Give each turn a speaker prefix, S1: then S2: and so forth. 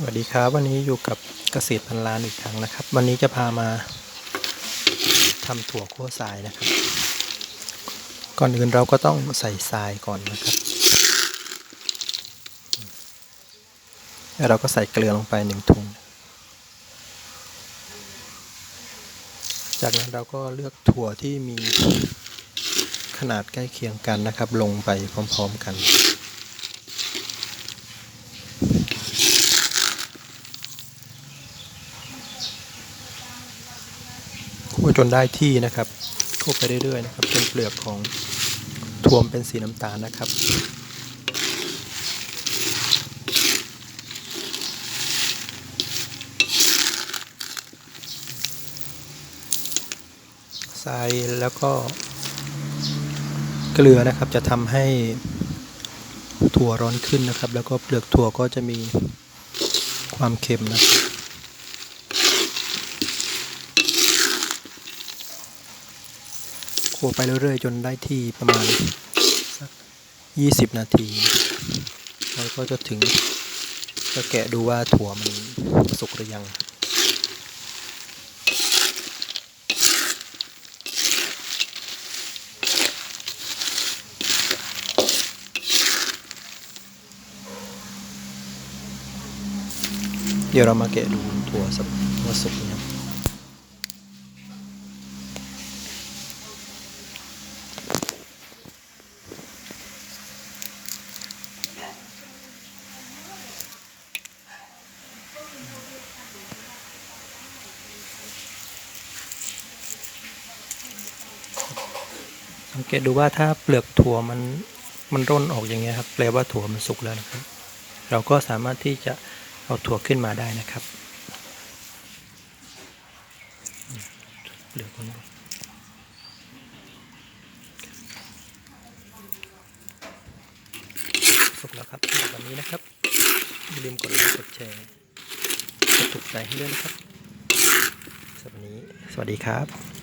S1: สวัสดีครับวันนี้อยู่กับเกษตรพันล้านอีกครั้งนะครับ วันนี้จะพามาทำถั่วคั่วทรายนะครับ ก่อนอื่นเราก็ต้องใส่ทรายก่อนนะครับ แล้วเราก็ใส่เกลือลงไปหนึ่งถุง จากนั้นเราก็เลือกถั่วที่มีขนาดใกล้เคียงกันนะครับ ลงไปพร้อม ๆ กัน วจนได้ที่นะครับคั่วไปเรื่อยๆนะครับจนเปลือกของถั่วเป็นสีน้ำตาลนะครับทรายแล้วก็เกลือนะครับจะทำให้ถั่วร้อนขึ้นนะครับ แล้วก็เปลือกถั่วก็จะมีความเค็มนะครับ คั่วไปเรื่อยๆ จนได้ที่ประมาณสัก20 นาทีแล้วก็จะถึงจะแกะดูว่าถั่วมันสุกหรือยังเดี๋ยวเรามาแกะดูถั่วสักว่าสุกยัง สังเกตดูว่าถ้าเปลือกถั่วมันมันร่นออกอย่างเงี้ยครับแปลว่าถั่วมันสุกแล้วนะครับ เราก็สามารถที่จะเอาถั่วขึ้นมาได้นะครับเปลือกมันสุกแล้วครับสำหรับวันนี้นะครับอย่าลืมกดไลค์กดแชร์กดถูกใจให้ด้วยนะครับสำหรับวันนี้ สวัสดีครับ